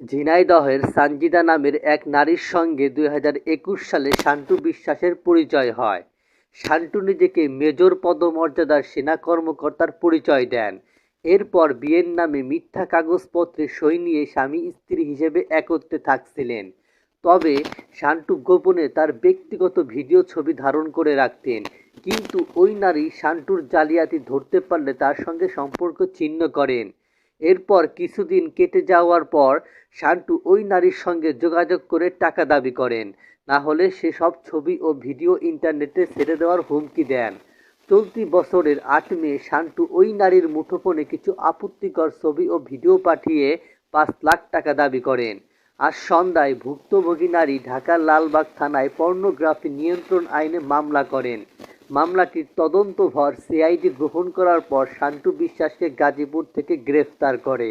ঝিনাইদহের সানজিদা নামের এক নারীর সঙ্গে দুই হাজার একুশ সালে শান্টু বিশ্বাসের পরিচয় হয়। শান্টু নিজেকে মেজর পদমর্যাদার সেনা কর্মকর্তার পরিচয় দেন। এরপর বিয়ের নামে মিথ্যা কাগজপত্রে সই নিয়ে স্বামী স্ত্রী হিসেবে একত্রে থাকছিলেন। তবে শান্টু গোপনে তার ব্যক্তিগত ভিডিও ছবি ধারণ করে রাখতেন। কিন্তু ওই নারী শান্টুর জালিয়াতি ধরতে পারলে তার সঙ্গে সম্পর্ক ছিন্ন করেন। এরপর কিছুদিন কেটে যাওয়ার পর শান্টু ওই নারীর সঙ্গে যোগাযোগ করে টাকা দাবি করেন। না হলে সে সব ছবি ও ভিডিও ইন্টারনেটে ছেড়ে দেওয়ার হুমকি দেন। চলতি বছরের আট মে শান্টু ওই নারীর মুঠোফোনে কিছু আপত্তিকর ছবি ও ভিডিও পাঠিয়ে পাঁচ লাখ টাকা দাবি করেন। আজ সন্ধ্যায় ভুক্তভোগী নারী ঢাকার লালবাগ থানায় পর্নোগ্রাফি নিয়ন্ত্রণ আইনে মামলা করেন। মামলাটির তদন্তভার সিআইডি গ্রহণ করার পর শান্টু বিশ্বাসকে গাজীপুর থেকে গ্রেফতার করে।